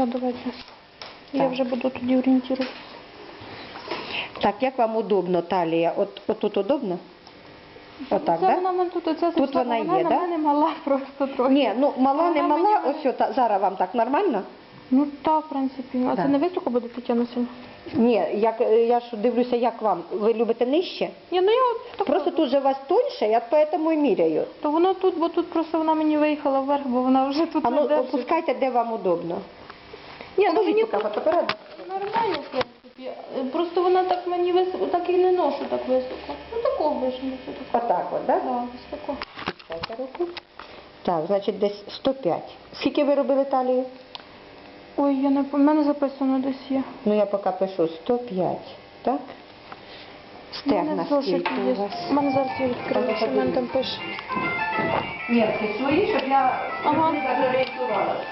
Так, давайте. Я вже буду тоді орієнтуватися. Так, як вам удобно талія? От, от тут удобно? Отак, це так? вона в мене тут, оце Тут зайшла, вона вона є, на да? мене мала просто трохи. Ні, ну мала не Вона мала, мені- ось о, та- зараз вам так нормально? Ну так, в принципі. А Да. це не високо буде Тетяна сьогодні? Ні, як, е, я ж дивлюся, як вам. Ви любите нижче? Ні, ну я от так. Просто тут же у вас тоньше, я поэтому і міряю. То воно тут, бо тут просто вона мені виїхала вверх, бо вона вже тут А ну не опускайте, де вам удобно. Ні, ну мені поки фотоапарат. нормально, в принципі. Просто вона так мені високо, так і не ношу так високо. Ну такого вишню. Отак от, так? Так, ось тако. Дайте руку. Так, значить десь 105. Скільки ви робили талію? Ой, я не пам'ятаю, в мене записано десь є. Ну я поки пишу 105, так? Стегна скільки є. у вас? У мене зараз я відкрию, що в мене там пише. Ні, свої, щоб я Ага. не орієнтувалася.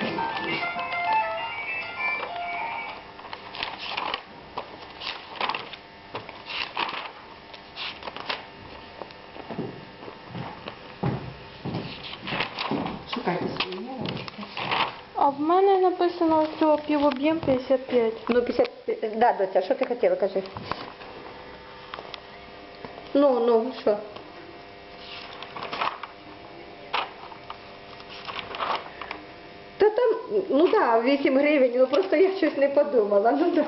Написано ось півоб'єм 55. Ну, 50... Да, доця, що ти хотіла, кажи. Ну, ну, що? Та там, ну да, 8 гривень, ну просто я щось не подумала. Ну да.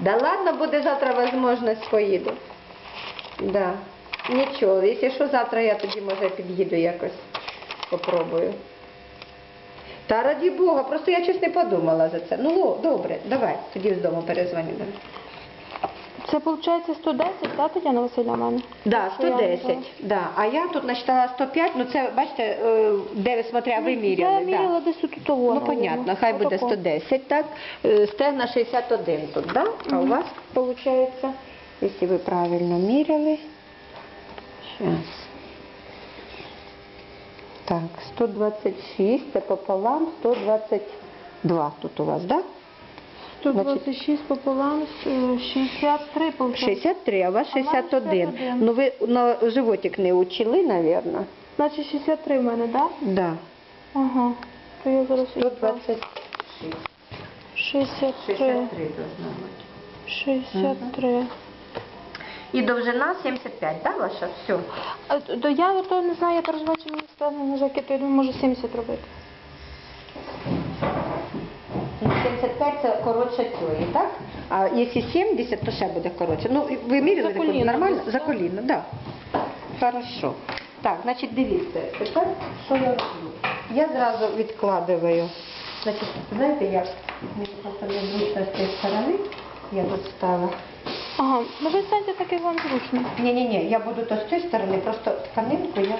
Да ладно, буде завтра можливість поїду. Да. Нічого, якщо що, завтра я тоді може під'їду якось. Попробую. Та раді Бога, просто я щось не подумала за це. Ну, добре, давай, тоді з дому перезвоню. Це виходить 110, так, Тетяна Васильівна, в мене? Да, 110. Да. А я тут насчитала 105, ну це, бачите, е, де ви смотря, ви міряли. Я міряла десь тут того. Ну, понятно, хай буде 110, так. Е, Стегна 61 тут, да? А у вас виходить, якщо ви правильно міряли. Сейчас. Так, 126, це пополам, 122 тут у вас, да? 126 пополам, е, 63 виходить. 63, а у вас А в мене 61. 61. Ну ви на животик не учили, мабуть? Значить 63 в мене, так? Да. Ага. То я зараз... 126. 63. 63 должно бути. 63. І довжина 75, да, ваша? Все. А, то я ото не знаю, я переживаю, чи мені стане на жакет, я думаю, може 70 робити. Ну, 75 це коротше цієї, так? А якщо 70, то ще буде коротше. Ну, ви міряли За коліно нормально? десь, За да? коліно, так. Да. Хорошо. Так, значить, дивіться, тепер що я роблю? Я зразу відкладаю. Значить, знаєте як? Мені просто не зручно з цієї сторони. Я тут ставила. Ага, ну ви станьте так, вам зручно. Ні-ні-ні, я буду то з цієї сторони, просто тканинку я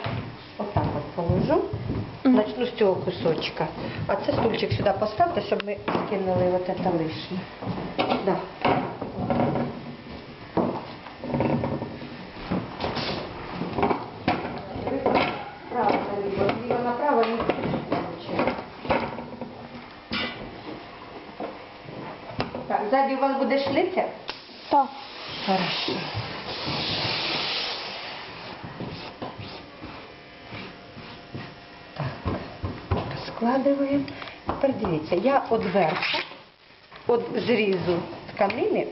отак от положу. Начну з цього кусочка. А це стульчик сюди поставте, щоб ми скинули от це лишнє. Да. Так, ззаді у вас буде шлиця? Так. Хорошо. Так, розкладуємо. Тепер дивіться, я от верху, от зрізу тканини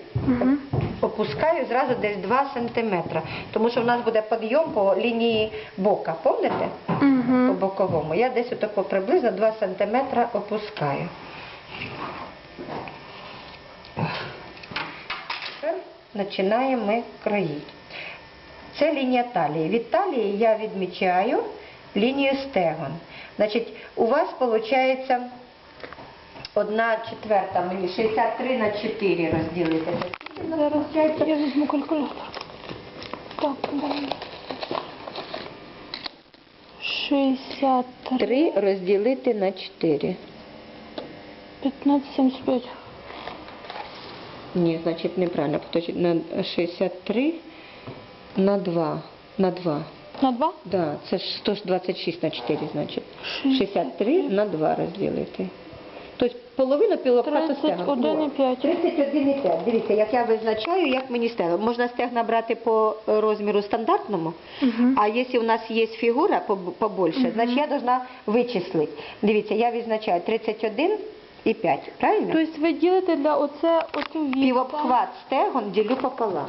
опускаю зразу десь 2 сантиметри, тому що в нас буде підйом по лінії бока, пам'ятаєте? По боковому. Я десь отако приблизно 2 сантиметри опускаю. Тепер починаємо ми кроїти. Це лінія талії. Від талії я відмічаю лінію стегон. Значить, у вас виходить одна четверта, мені 63 на 4 розділити. Зараз я візьму калькулятор. Так, дай. 63, 3 розділити на 4. 15, 75. Ні, значить неправильно. Точно на 63 на 2. На 2. На 2? Да, це ж 126 на 4, значить. 63 63 на 2 розділити. Тобто половину пілопхату стегна. 31,5. 31,5. Дивіться, як я визначаю, як мені стегна. Можна стегна брати по розміру стандартному, Угу. а якщо у нас є фігура поб- побольше, значить я должна вичислити. Дивіться, я визначаю 31 і 5, правильно? Тобто ви ділите для оце оцю вісь. Півобхват стегон ділю пополам.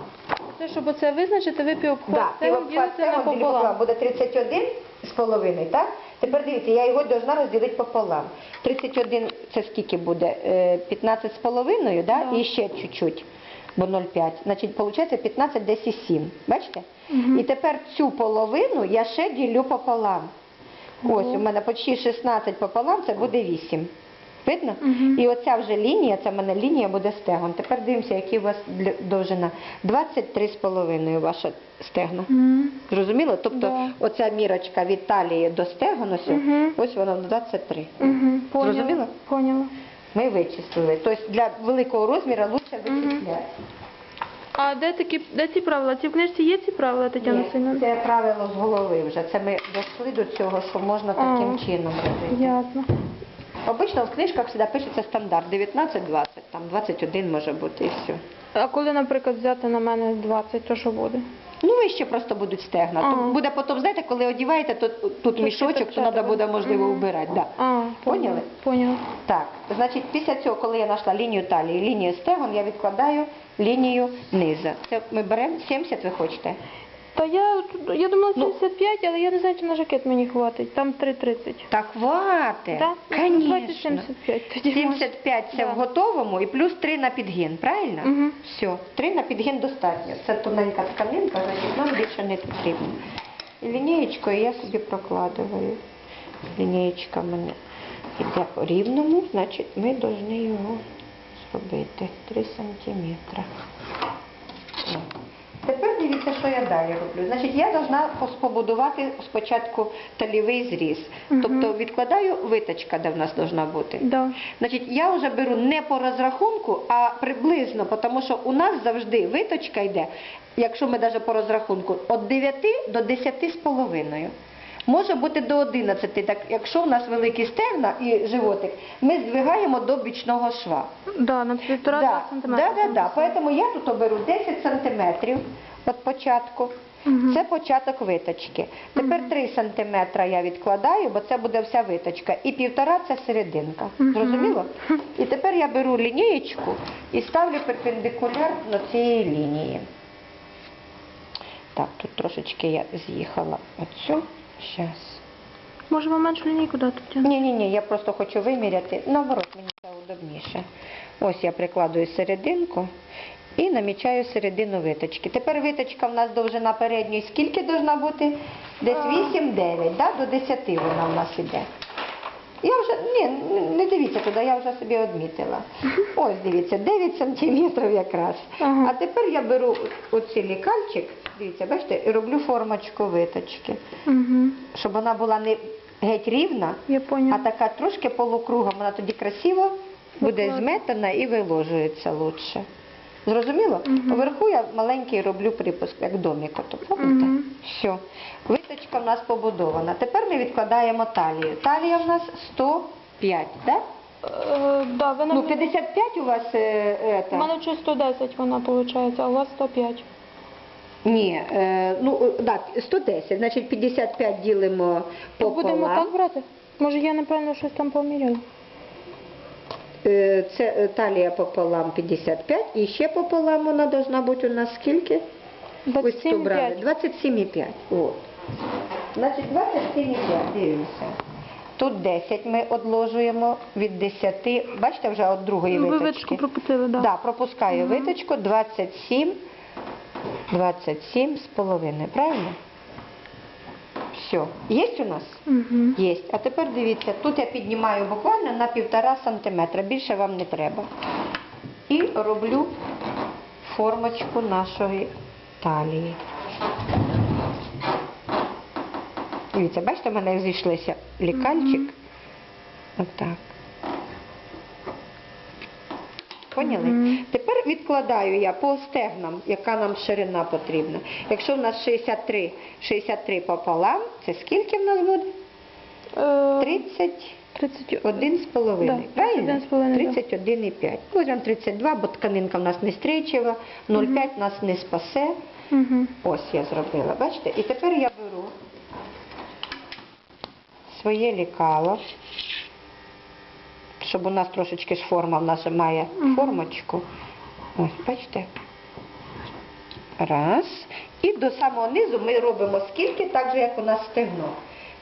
Це, щоб оце визначити, ви півобхват Да, ділите пополам. Буде 31 з половиною, так? Тепер дивіться, я його должна розділити пополам. 31 це скільки буде? Е, 15 з половиною, да? Да. І ще чуть-чуть, бо 0,5. Значить, виходить 15 десь і 7. Бачите? Мгм. І тепер цю половину я ще ділю пополам. Ось у мене почти 16 пополам, це буде 8. Видно? Мгм. І оця вже лінія, це в мене лінія буде стегон. Тепер дивимося, які у вас довжина. 23 з половиною ваша стегна. Зрозуміло? Тобто Да. оця мірочка від талії до стегон, ось, Мгм. ось вона 23. Мгм. Поняла. Зрозуміла? Поняла. Ми вичислили. Тобто для великого розміру краще вичисляти. А де такі, де ці правила? Ці в книжці є ці правила, Тетяна Ні, Сильна? Це правило з голови вже. Це ми дійшли до цього, що можна таким А. чином робити. Ясно. Обично в книжках завжди пишеться стандарт 19-20, там 21 може бути і все. А коли, наприклад, взяти на мене 20, то що буде? Ну, вище просто будуть стегна. Ага. То буде потім, знаєте, коли одіваєте, то тут мішочок, то треба буде, можливо, вбирати. Да. А, Поняли? Поняла. Так, значить, після цього, коли я знайшла лінію талії, лінію стегон, я відкладаю лінію низа. Це ми беремо 70, ви хочете? Та я, я думала Ну. 75, але я не знаю, чи на жакет мені хватить. Там 3,30. Та хватить. Так? Конечно. 75 тоді. 75 це Да. в готовому і плюс 3 на підгін, правильно? Мгм. Все, 3 на підгін достатньо. Це тоненька тканинка, значить нам більше не потрібно. І лінієчкою я собі прокладую. Лінієчка мене йде по рівному, значить ми повинні його зробити 3 сантиметри. Дивіться, що я далі роблю. Значить, я повинна побудувати спочатку талівий зріз. Мгм. Тобто відкладаю виточка, де в нас повинна бути. Да. Значить, я вже беру не по розрахунку, а приблизно, тому що у нас завжди виточка йде, якщо ми навіть по розрахунку, від 9 до 10 з половиною. Може бути до 11, так якщо в нас великі стегна і животик, ми здвигаємо до бічного шва. Да, на півтора Да, сантиметра. да, да, да. Поэтому я тут оберу 10 сантиметрів від початку. Це початок виточки. Тепер 3 сантиметра я відкладаю, бо це буде вся виточка. І півтора це серединка. Зрозуміло? І тепер я беру лінієчку і ставлю перпендикулярно цієї лінії. Так, тут трошечки я з'їхала оцю. Щас. Може вам меншу лінійку дати? Тетяна? Ні, ні, ні, я просто хочу виміряти. Наоборот, мені це удобніше. Ось я прикладую серединку і намічаю середину виточки. Тепер виточка в нас довжина передньої скільки должна бути? Десь 8-9, да? до 10 вона в нас іде. Я вже, ні, не дивіться туди, я вже собі відмітила. Ось дивіться, 9 сантиметрів якраз. Ага. А тепер я беру оцей лікальчик, дивіться, бачите, і роблю формочку виточки, Угу. щоб вона була не геть рівна, Я а така трошки полукругом, вона тоді красиво буде зметана і виложується лучше. Зрозуміло? Мгм. Вверху я маленький роблю припуск, як домик. Пам'ятаєте? Мгм. Все. Виточка в нас побудована. Тепер ми відкладаємо талію. Талія в нас 105, так? Е, да, ви на Ну, 55 у вас е, У мене чи 110 вона виходить, а у вас 105. Ні, е, ну, е, да, 110, значить 55 ділимо То будемо пополам. так брати? Може я неправильно щось там поміряла? Е, Це е, талія пополам 55 і ще пополам вона должна бути у нас скільки? Ось цю 27,5. 27,5. От. Значить 27,5, дивимося. Тут 10 ми одложуємо від 10, бачите, вже від другої Ви виточки. виточку пропустили, да. Да, пропускаю виточку 27, 27 з половиною, правильно? Все. Є у нас? Угу. Є. А тепер дивіться, тут я піднімаю буквально на півтора сантиметра, більше вам не треба. І роблю формочку нашої талії. Дивіться, бачите, в мене зійшлися лікальчик. Угу. Отак. Поняли? Мгм. Тепер відкладаю я по стегнам, яка нам ширина потрібна. Якщо в нас 63, 63 пополам, це скільки в нас буде? Е, 30. 30. З половиною, Да, правильно? 31,5, да. Возьмемо 32, бо тканинка в нас не стрічева, 0,5 нас не спасе. Угу. Ось я зробила, бачите? І тепер я беру своє лікало. Щоб у нас трошечки ж форма в нас же має формочку. Ось, бачите? Раз. І до самого низу ми робимо скільки, так же, як у нас стегно.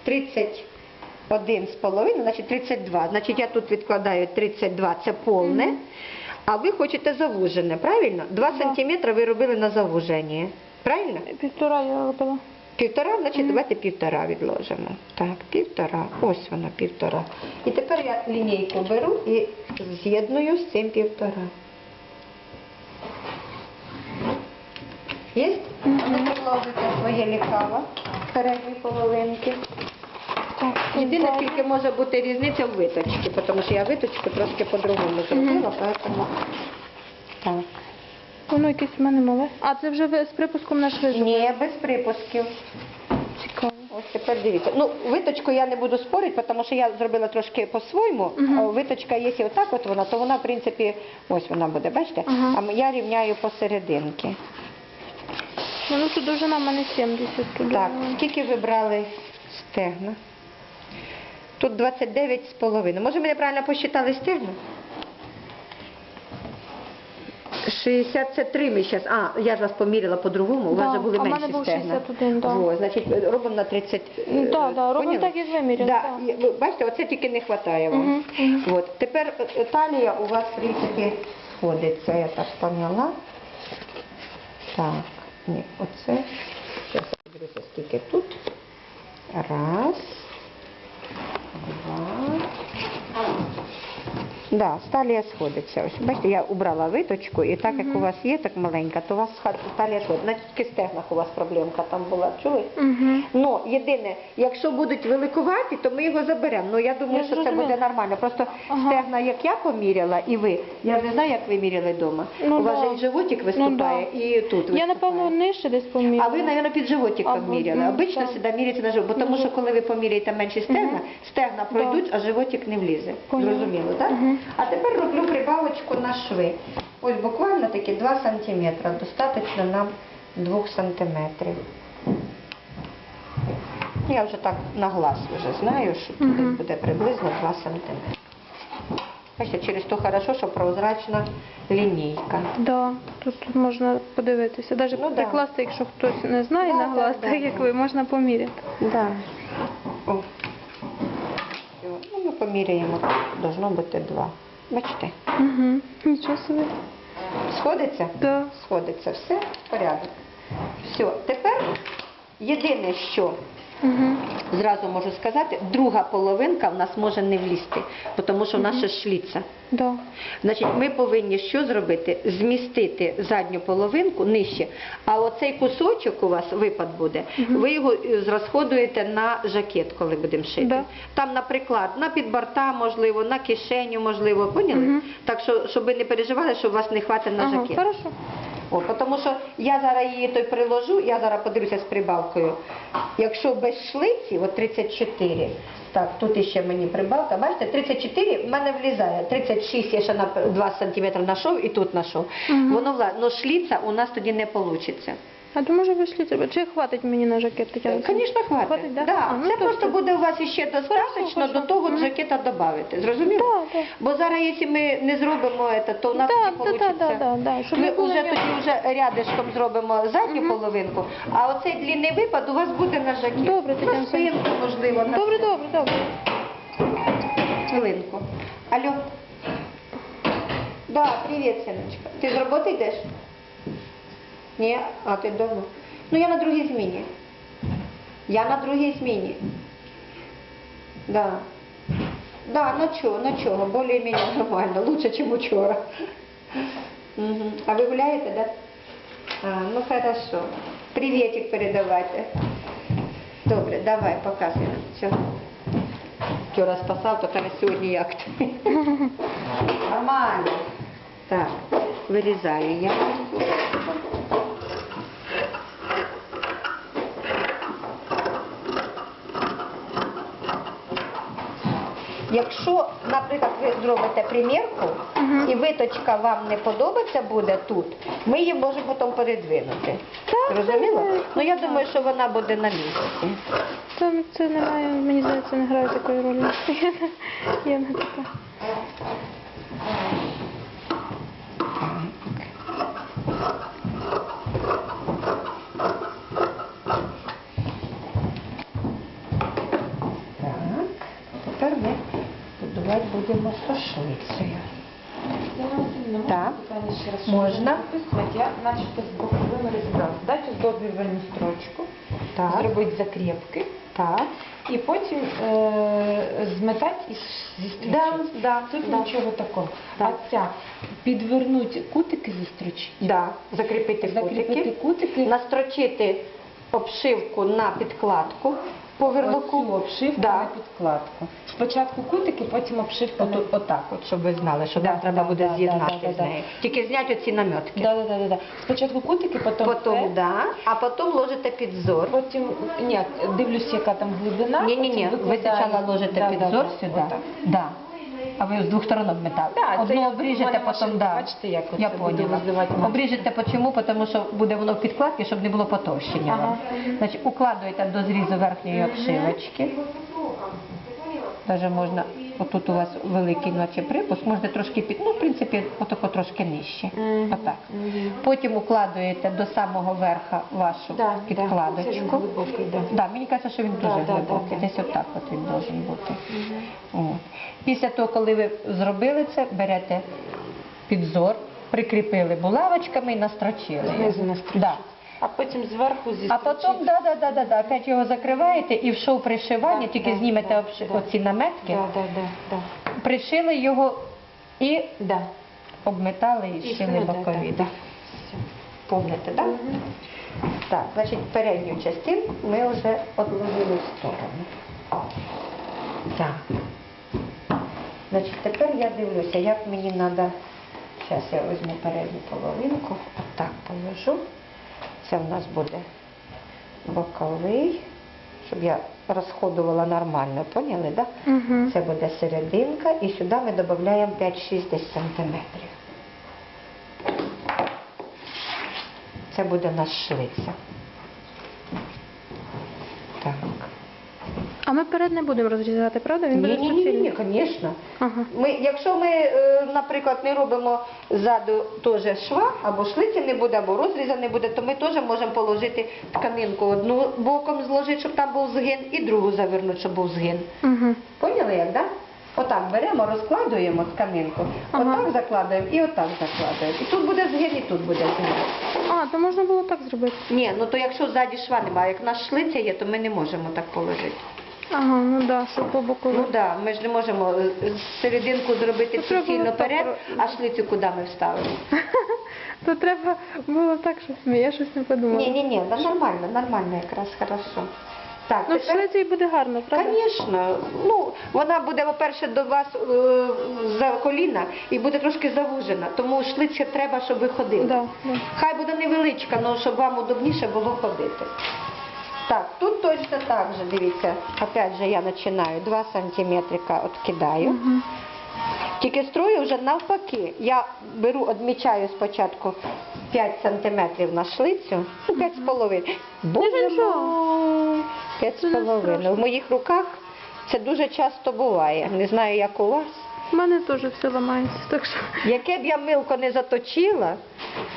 31 з половиною, значить 32. Значить, я тут відкладаю 32, це повне. А ви хочете завужене, правильно? 2 Да. сантиметри ви робили на завуження. Правильно? Півтора я робила. Півтора, значить давайте півтора відложимо. Так, півтора. Ось воно півтора. І тепер я лінійку беру і з'єдную з цим півтора. Є? Ну покладете своє лікаво передньої половинки. Єдине, тільки може бути різниця в виточці, тому що я виточку трошки по-другому зробила, поэтому так. Воно якесь в мене мале. А, це вже ви з припуском на швидко. Ні, без припусків. Цікаво. Ось тепер дивіться. Ну, виточку я не буду спорити, тому що я зробила трошки по-своєму. А Виточка, якщо отак от вона, то вона, в принципі, ось вона буде, бачите? Ага. А я рівняю посерединки. Ну, ну тут довжина в мене 70. Тут Так, скільки ви брали стегна? Тут 29 з половиною. Може, ми неправильно посчитали стегна? 60 це 3 ми зараз. А, я ж вас поміряла по-другому, у вас Да, вже були а в мене менші був стегна. 61, да. Во, значить, робимо на 30. Ну, е, да, да, робимо поняли? так, як ви міряли, Да. так. і ви Бачите, оце тільки не вистачає вам. Мгм. От. Тепер е, талія у вас, в принципі, сходиться, я так поняла. Так, ні, оце. Зараз подивлюся, скільки тут. Раз, два. Да, талія сходиться. Ось, бачите, я убрала виточку, і так як у вас є так маленька, то у вас ха- талія сходить. На тільки стегнах у вас проблемка там була, чули? Мгм. Ну, єдине, якщо будуть великуваті, то ми його заберемо. Ну, я думаю, Я що це зрозуміла. буде нормально. Просто Ага. стегна, як я поміряла, і ви, я не знаю, як ви міряли вдома. Ну, У вас да. же животик Ну, виступає, да. і тут виступає. Я, напевно, нижче десь поміряла. А ви, мабуть, під животиком Або- міряли. ну, Обично так. завжди міряється на живот, бо тому що коли ви поміряєте менші стегна, стегна пройдуть, а животик не влізе. Зрозуміло, так? Мгм. А тепер роблю прибавочку на шви. Ось буквально такі 2 сантиметри. Достатньо нам 2 сантиметрів. Я вже так на глаз вже знаю, що тут Мгм. буде приблизно 2 сантиметри. Бачите, через то хорошо, що прозрачна лінійка. Да, тут, можна подивитися. Навіть Ну, да. прикласти, якщо хтось не знає Да, на глаз, да, так да, як да. ви, можна поміряти. Да. О. Поміряємо. Должно бути два. Бачите? Угу. Нічого собі. Сходиться? Да. Сходиться. Все в порядок. Все. Тепер єдине, що Угу. зразу можу сказати, друга половинка в нас може не влізти, тому що в нас ще шліться. Да. Значить, ми повинні що зробити? Змістити задню половинку нижче. А оцей кусочок у вас випад буде, Мгм. ви його е, зрозходуєте на жакет, коли будемо шити. Да. Там, наприклад, на підборта, можливо, на кишеню, можливо, поняли? Мгм. Так що, щоб ви не переживали, що у вас не хватить на Ага, жакет. хорошо. О, тому що я зараз її той приложу, я зараз подивлюся з прибавкою. Якщо без шлиці, от 34, так, тут іще мені прибавка, бачите, 34 в мене влізає, 36 я ще на 2 см нашов і тут нашов. Угу. Воно влазить, але шліця у нас тоді не вийде. А то може ви? Чи хватить мені на жакет Тетяна? Звісно, хватить. Хватить, да? Да. А, ну, Це то просто все. буде у вас ще достатньо хорошо. до того Мгм. жакета додати. Зрозуміло? Да, да. Бо зараз, якщо ми не зробимо це, то у нас Да, не да, вийде. да, да, да, щоб Ми не було вже ніякого- тоді вже рядишком зробимо задню половинку, а оцей длінний випад у вас буде на жакет. Добре, на Тетяна спинку, можливо, на Добре, добре, добре. хвилинку. Алло. Да, привіт, синочка. Ти з роботи йдеш? Ні, а ти вдома? Ну я на другій зміні. Я на другій зміні. Да. Да, ну чого, ну більш-менш нормально, лучше, ніж вчора. Угу. А ви гуляєте, да? А, ну хорошо. Приветик передавайте. Добре, давай, показуй нам. Все. Вчора спасав, то каже, сьогодні як ти. Нормально. Так, вирізаю я. Якщо, наприклад, ви зробите примірку і виточка вам не подобається буде тут, ми її можемо потім передвинути. Розуміло? Ну я думаю, що вона буде на місці. Це, це не має, мені здається, не грає такої ролі. Я не така. Так, тепер ми будувати будемо. Так. Можна. Я начебто з боковими розібралася. Дати оздоблювальну строчку, Так. зробити закріпки Так. і потім е, зметати із, зі стрічок. Да, да, Тут да. нічого такого. Так. А ця підвернути кутики зі стрічки, Да. Закріпити закріпити кутики. кутики, Настрочити обшивку на підкладку по верлоку. оцю обшивку Да. на підкладку. Спочатку кутики, потім обшивка на От, отак, от, щоб ви знали, що Да, нам треба да, буде да, з'єднати да, да, з да. нею. Тільки зняти оці наметки. Да, да, да, да, да. Спочатку кутики, потім Потім, це. да, а потім ложите підзор. Потім, ні, дивлюсь, яка там глибина. Ні, ні, ні. потім Ви викладаю. спочатку ложите Да, підзор да, да, сюди. отак. Да. А ви з двох сторон обметали. Да, Одну обріжете, потім да. бачите, як Я поняла. Обріжете почому? Тому що буде воно в підкладці, щоб не було потовщення. Ага. Значить, укладуєте до зрізу верхньої обшивочки. Даже можна, отут у вас великий наче припуск, можете трошки під, ну, в принципі, отако трошки нижче. Мгм. Отак. Мгм. Потім укладуєте до самого верха вашу Да, да. Це він підкладочку. глибокий, да. Да, мені кажеться, що він Да, дуже да, глибокий. да, да. Десь отак от він должен бути. От. Після того, коли ви зробили це, берете підзор, прикріпили булавочками і настрочили. Знизу настрочити. Да. А потім зверху зі А потім, да, да, да, да, да, опять його закриваєте і в шов пришивання, Да, тільки да, знімете да, обши- да. оці наметки, Да, да, да, да. пришили його і Да. обметали і шили бокові. да, Да. да. Все. Помните, так? Мгм. Так, значить, передню частину ми вже odложили в сторону. Так. Значить, тепер я дивлюся, як мені треба. Зараз я візьму передню половинку, отак положу. Це в нас буде боковий, щоб я розходувала нормально, поняли, так? Да? Угу. Це буде серединка і сюди ми додаємо 5-6 см. Це буде наш шлиця. Так. А ми перед не будемо розрізати, правда? Він буде Ні, ні, ні, ні, суцільний. звісно. Ага. Ми, якщо ми, е, наприклад, не робимо ззаду теж шва, або шлиці не буде, або розріза не буде, то ми теж можемо положити тканинку одну боком зложити, щоб там був згин, і другу завернути, щоб був згин. Угу. Поняли як, так? Отак беремо, розкладуємо тканинку, Ага. отак закладуємо і отак закладуємо. І тут буде згин, і тут буде згин. А, то можна було так зробити. Ні, ну то якщо ззаді шва немає, як в нас шлиця є, то ми не можемо так положити. Ага, ну да, щоб по боку. Ну да, ми ж не можемо е, серединку зробити Ну, суцільно так перед, ро- а шлицю куди ми вставимо? То треба було так щось. Я щось не подумала. Ні, ні, ні, да нормально, нормально якраз, хорошо. Так, Ну, в тепер, шлиці і буде гарно, правда? звісно, ну, вона буде, по-перше, до вас е, за коліна і буде трошки завужена, тому шлиця треба, щоб ви ходили. Да, да. Хай буде невеличка, але щоб вам удобніше було ходити. Так, тут точно так же, дивіться, опять же я починаю 2 сантиметрика откидаю. Мгм. Тільки строю вже навпаки. Я беру, відмічаю спочатку 5 сантиметрів на шлицю, ну 5 з половиною. Боже мой, 5 з половиною. В моїх руках це дуже часто буває. Не знаю, як у вас. У мене теж все ламається, так що. Яке б я милко не заточила,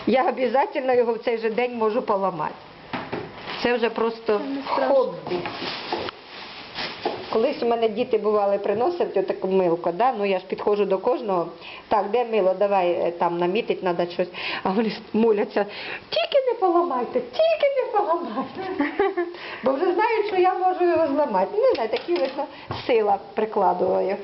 я обов'язково його в цей же день можу поламати. Це вже просто хобі. Колись у мене діти бували приносять отаку милку, да? ну я ж підходжу до кожного. Так, де мило, давай е, там намітить треба щось. А вони моляться, тільки не поламайте, тільки не поламайте. Бо вже знають, що я можу його зламати. Не знаю, такі видно, сила прикладую.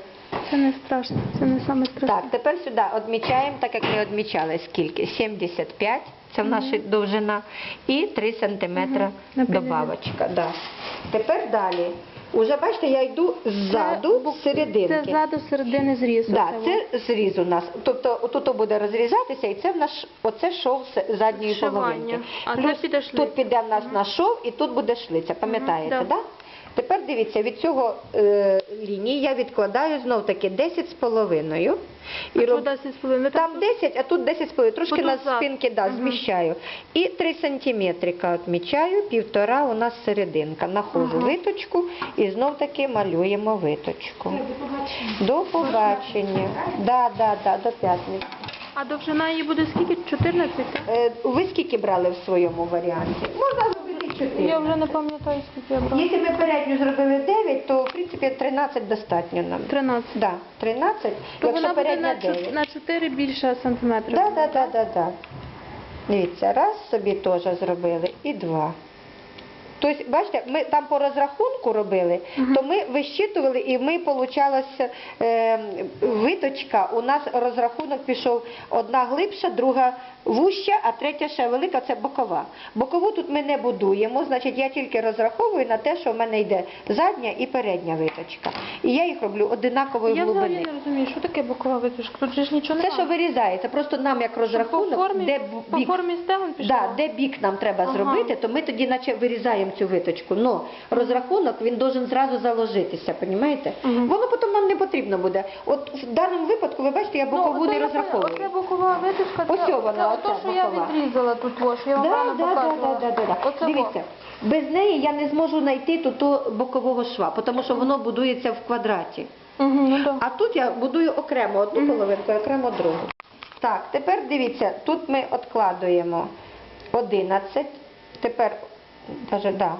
Це не страшно, це не саме страшне. Так, тепер сюди відмічаємо, так як ми відмічали, скільки? 75, це в наша довжина, і 3 сантиметра Мгм, добавочка. Да. Тепер далі. Уже бачите, я йду ззаду, з серединки. Це ззаду середини зрізу. Да, це зріз у нас. Тобто тут буде розрізатися, і це в нас оце шов з задньої Шивання. половинки. А це піде тут піде в нас на шов, і тут буде шлиця. Пам'ятаєте, Мгм, да. да. Тепер дивіться, від цього е, лінії я відкладаю знов таки 10 з половиною. І Що роб... 10 з половиною? Там 10, а тут 10 з половиною. Трошки на спинки да, Мгм. зміщаю. І 3 сантиметрика відмічаю, півтора у нас серединка. Находжу Ага. виточку і знов таки малюємо виточку. До побачення. Да, да, да, до п'ятниці. А довжина її буде скільки? 14? Е, ви скільки брали в своєму варіанті? Можна 4. Я вже не пам'ятаю, скільки я брала. Якщо ми передню зробили 9, то в принципі 13 достатньо нам. 13. Да, 13, То якщо вона буде передня на 9. 4, на 4 більше сантиметрів. Так, так, так. Дивіться, раз собі теж зробили і два. Тобто, бачите, ми там по розрахунку робили, то ми вищитували і ми, получалося, е, виточка, у нас розрахунок пішов одна глибша, друга вуща, а третя ще велика, це бокова. Бокову тут ми не будуємо, значить я тільки розраховую на те, що в мене йде задня і передня виточка. І я їх роблю одинакової Я взагалі глибини. не розумію, що таке бокова витяжка. Тут же ж нічого Це, немає. що вирізається, просто нам як розрахунок, формі, де по бік формі стегон? Да, де бік нам треба Ага. зробити, то ми тоді наче вирізаємо цю виточку. Но розрахунок він должен зразу заложитися, понімаєте? Мгм. Воно потім нам не потрібно буде. От в даному випадку, ви бачите, я бокову Ну, не розраховую. Оце бокова витяжка, Ось це, вона, це оця ото, що я бокова. відрізала тут, ось, я вам Да, рано да, да, показувала. да, да, да. Оце Дивіться, без неї я не зможу знайти тут бокового шва, тому що воно будується в квадраті. Угу, ну, да. А тут я будую окремо одну половинку, окремо другу. Так, тепер дивіться, тут ми відкладуємо 11, тепер, даже, да,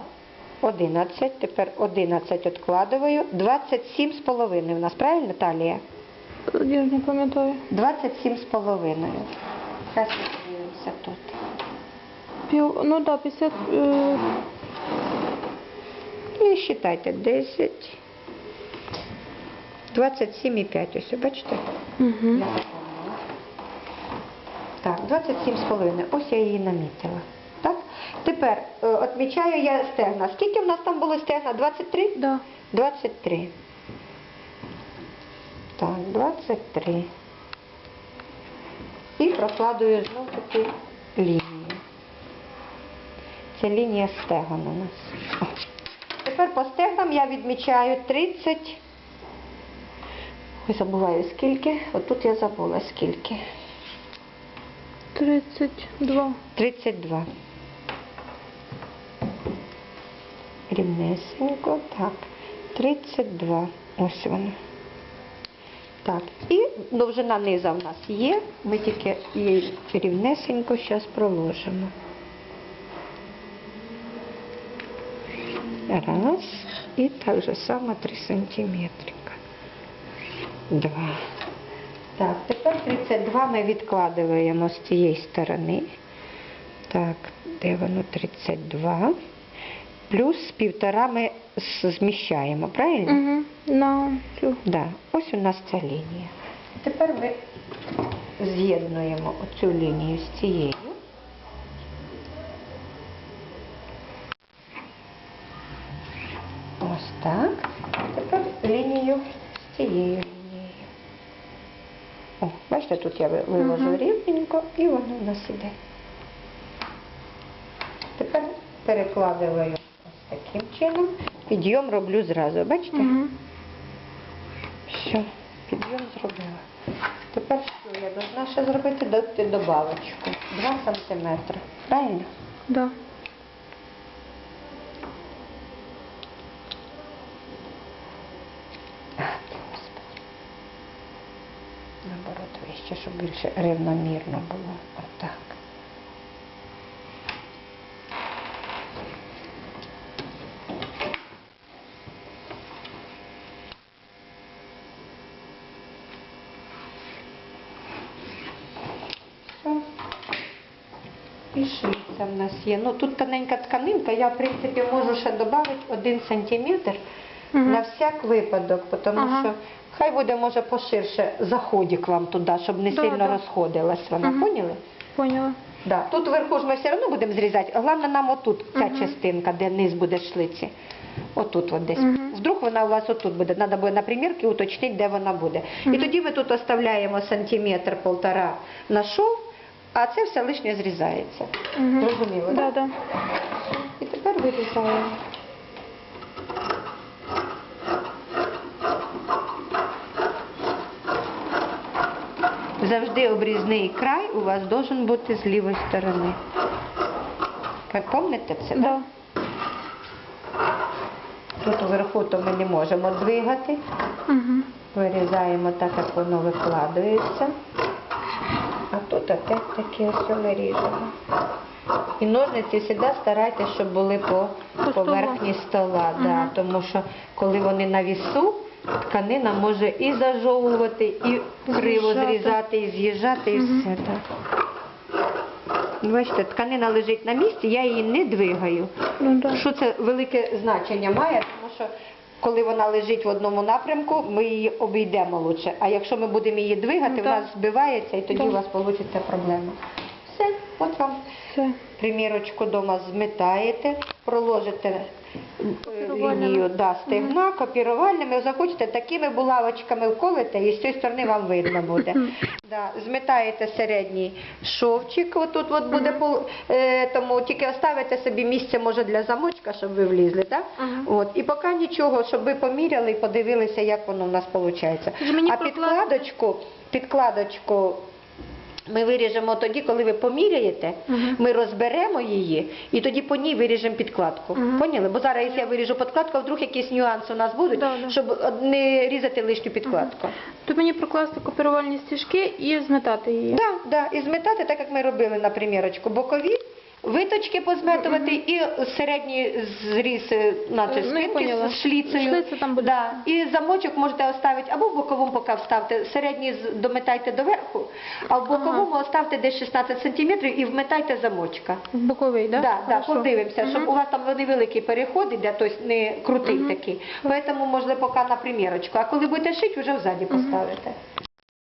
11, тепер 11 відкладую, 27 з половиною. У нас правильно, Талія? Я ж не пам'ятаю. 27 з половиною. Зараз подивимося тут. Пів, ну да, 50, е, І вважайте, 10, 27,5, ось, бачите? угу. Так, 27 з половиною. Ось я її намітила. Тепер е, відмічаю я стегна. Скільки в нас там було стегна? 23? Да. 23. Так, 23. І прокладую знову таки лінію. Це лінія стегон у нас. О. Тепер по стегнам я відмічаю 30. Ой, забуваю скільки. От тут я забула скільки. 32. 32. Рівнесенько, так. 32. Ось воно. Так, і довжина низа в нас є. Ми тільки її рівнесенько зараз проложимо. Раз. І так же само 3 сантиметрика. Два. Так, тепер 32 ми відкладуємо з цієї сторони. Так, де воно 32? Плюс півтора ми зміщаємо, правильно? Угу. На цю. Да. Ось у нас ця лінія. Тепер ми з'єднуємо оцю лінію з цією. Ось так. Тепер лінію з цією лінією. О, бачите, тут я ви- виложу Мгм. рівненько і воно у нас іде. Тепер перекладаю таким чином. Підйом роблю зразу. Бачите? Угу. Все, підйом зробила. Тепер що я должна ще зробити? Дати добавочку. 2 сантиметри. Правильно? Да. А, Господи. Наоборот, вище, щоб більше рівномірно було. Отак. Все. І шийця в нас є. Ну тут тоненька тканинка, я в принципі можу ще додати один сантиметр Мгм. на всяк випадок, тому Ага. що хай буде може поширше заходик вам туди, щоб не Да, сильно да. розходилась вона. Мгм. Поняли? Поняла. Да. Тут вверху ж ми все одно будемо зрізати. Головне нам отут ця Мгм. частинка, де низ буде шлиці. Отут от десь. Мгм. Вдруг вона у вас отут буде. Треба буде на примірки уточнити, де вона буде. І тоді ми тут оставляємо сантиметр полтора на шов, а це все лишнє зрізається. Угу. Розуміло? Да, так? Да. І тепер вирізаємо. Завжди обрізний край у вас должен бути з лівої сторони. Ви пам'ятаєте це? Да. Тут вверху то ми не можемо двигати. Угу. Вирізаємо так, як воно викладається. Тут опять-таки ось ми ріжемо. І ножниці завжди старайтеся, щоб були по, По поверхні стола. Да, Мгм. тому що коли вони на вісу, тканина може і зажовувати, і криво зрізати, і з'їжджати, і все так. Бачите, тканина лежить на місці, я її не двигаю. Ну да. Що це велике значення має, тому що коли вона лежить в одному напрямку, ми її обійдемо лучше. А якщо ми будемо її двигати, Ну, вона збивається і тоді у вас вийде проблема. Все, от вам Все. примірочку вдома зметаєте, проложите. Лінію да, стегна, копірувальними, захочете такими булавочками вколите і з цієї сторони вам видно буде. Да, зметаєте середній шовчик, отут от буде пол, е, тому тільки оставите собі місце може для замочка, щоб ви влізли? Ага. От, і поки нічого, щоб ви поміряли і подивилися, як воно в нас виходить. Мені А підкладочку, підкладочку ми виріжемо тоді, коли ви поміряєте, Мгм. ми розберемо її і тоді по ній виріжемо підкладку. Мгм. Поняли? Бо зараз, я виріжу підкладку, а вдруг якісь нюанси у нас будуть, Да, да. щоб е, не різати лишню підкладку. То мені прокласти копірувальні стіжки і зметати її. Да, да, і зметати, так як ми робили на примірочку, бокові. Виточки позметувати і середній зріз е, наче Ну, я спинки поняла. з шліцею. Шліця там буде. Да. І замочок можете оставити або в боковому поки вставте, середній з- дометайте доверху, а в боковому оставте десь 16 см і вметайте замочка. Боковий, да? Да, да, Хорошо. подивимося, щоб у вас там невеликий переход іде, тобто не крутий такий. Тому можливо поки на примірочку. А коли будете шити, вже взаді поставите.